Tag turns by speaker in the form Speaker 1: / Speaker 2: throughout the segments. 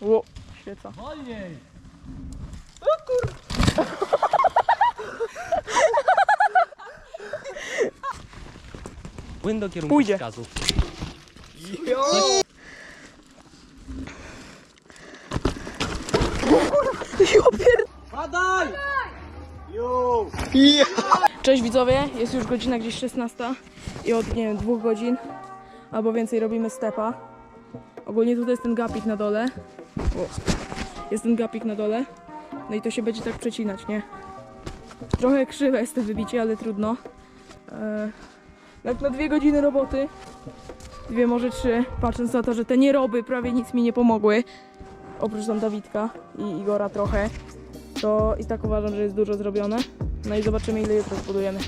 Speaker 1: Ło, świeca.
Speaker 2: Wolniej! Płyn do kierunku
Speaker 1: Pójdzie.
Speaker 2: wskazu. Padaj!
Speaker 1: Cześć widzowie, jest już godzina gdzieś 16 i od nie wiem, dwóch godzin albo więcej robimy stepa. Ogólnie tutaj jest ten gapik na dole. O, jest ten gapik na dole. No i to się będzie tak przecinać, nie? Trochę krzywe jest to wybicie, ale trudno. Eee, na dwie godziny roboty, dwie może trzy, patrząc na to, że te nieroby prawie nic mi nie pomogły, oprócz tam Dawidka i Igora trochę, to i tak uważam, że jest dużo zrobione. No i zobaczymy ile jutro zbudujemy.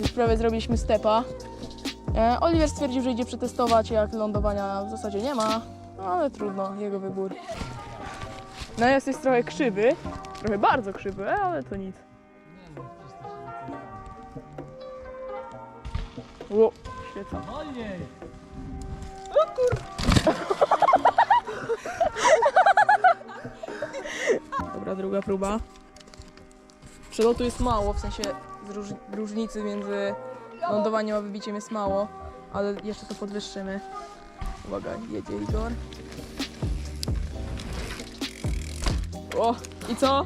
Speaker 1: Już prawie zrobiliśmy stepa. E, Oliver stwierdził, że idzie przetestować, jak lądowania w zasadzie nie ma, no, ale trudno, jego wybór. No jest, jest trochę krzywy, trochę bardzo krzywy, ale to nic. Ło, świeca.
Speaker 2: Wolniej!
Speaker 1: Dobra, druga próba. Przelotu jest mało, w sensie róż, różnicy między lądowaniem a wybiciem jest mało, ale jeszcze to podwyższymy. Uwaga, jedzie Igor. O, i co?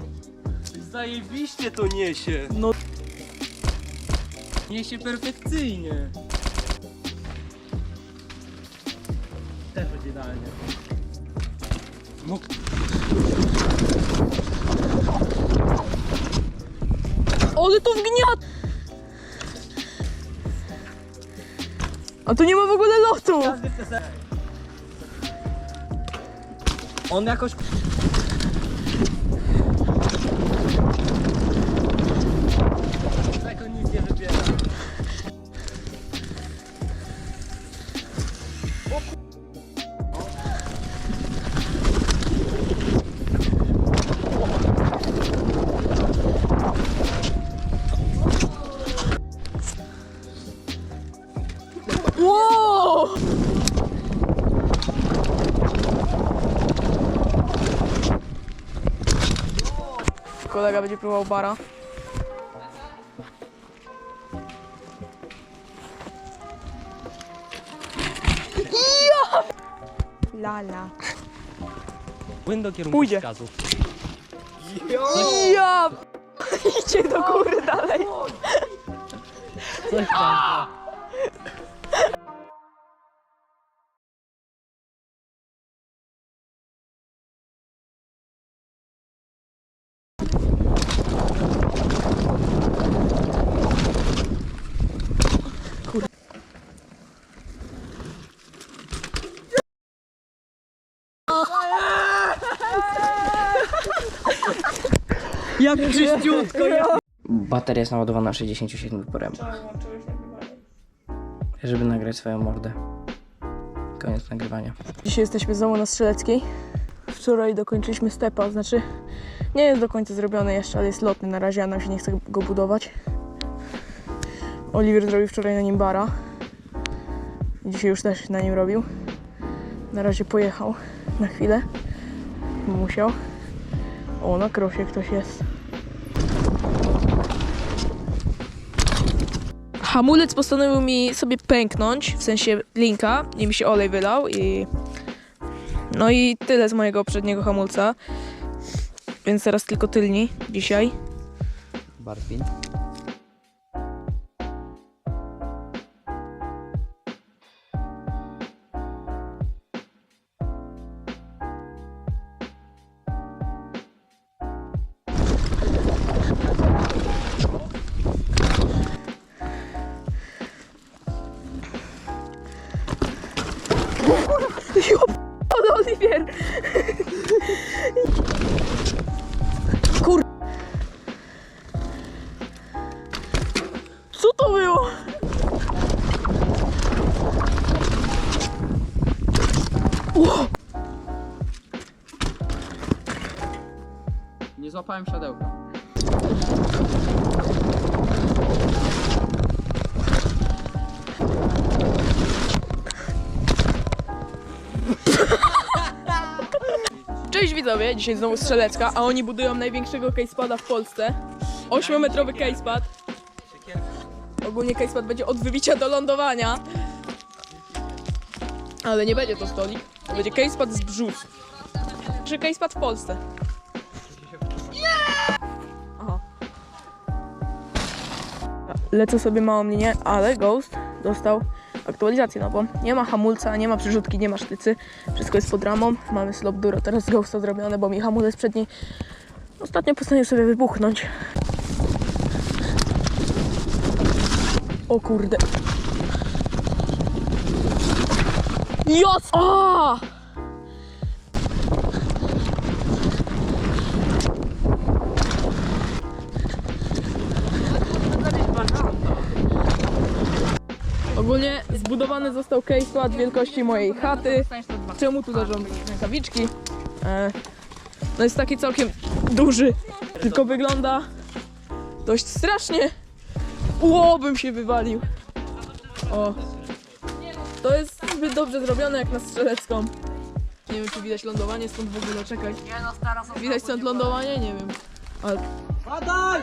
Speaker 2: Zajebiście to niesie!
Speaker 1: No,
Speaker 2: Niesie perfekcyjnie! Też będzie idealnie. No,
Speaker 1: ale to wgniat! A tu nie ma w ogóle lotu!
Speaker 2: on jakoś...
Speaker 1: Kolega będzie próbował bara. Ja! Lala.
Speaker 2: Płyn do kierunku
Speaker 1: Pójdzie.
Speaker 2: wskazu.
Speaker 1: Ja! Idzie do góry dalej.
Speaker 2: Coś tam.
Speaker 1: Jak czyściutko.
Speaker 3: Bateria jest naładowana na 67 porębach, żeby nagrać swoją mordę. Koniec nagrywania.
Speaker 1: Dzisiaj jesteśmy znowu na Strzeleckiej. Wczoraj dokończyliśmy stepa, znaczy nie jest do końca zrobiony jeszcze, ale jest lotny na razie, a nam się nie chce go budować. Oliver zrobił wczoraj na nim bara. Dzisiaj już też na nim robił. Na razie pojechał na chwilę. Musiał. O, na krosie ktoś jest. Hamulec postanowił mi sobie pęknąć, w sensie linka, i mi się olej wylał i... No i tyle z mojego przedniego hamulca. Więc teraz tylko tylni dzisiaj.
Speaker 3: Barwin. Nie złapałem siodełka.
Speaker 1: Cześć widzowie, dzisiaj znowu strzelecka, a oni budują największego casepada w Polsce. 8-metrowy casepad. Ogólnie casepad będzie od wybicia do lądowania. Ale nie będzie to stolik. To będzie casepad z brzus. Czy casepad w Polsce? Lecę sobie małą linię, ale Ghost dostał aktualizację nową. Nie ma hamulca, nie ma przyrzutki, nie ma sztycy. Wszystko jest pod ramą. Mamy slop duro teraz Ghosta zrobione, bo mi hamulec przedni ostatnio postanowił sobie wybuchnąć. O kurde. Jos! A! Ogólnie zbudowany został casepad wielkości mojej chaty. Czemu tu leżą rękawiczki? E, no jest taki całkiem duży, tylko wygląda dość strasznie. Ło, bym się wywalił. O. To jest zbyt dobrze zrobione jak na strzelecką. Nie wiem, czy widać lądowanie stąd w ogóle, czekaj. Widać stąd lądowanie? Nie wiem. Ale...
Speaker 2: Padaj!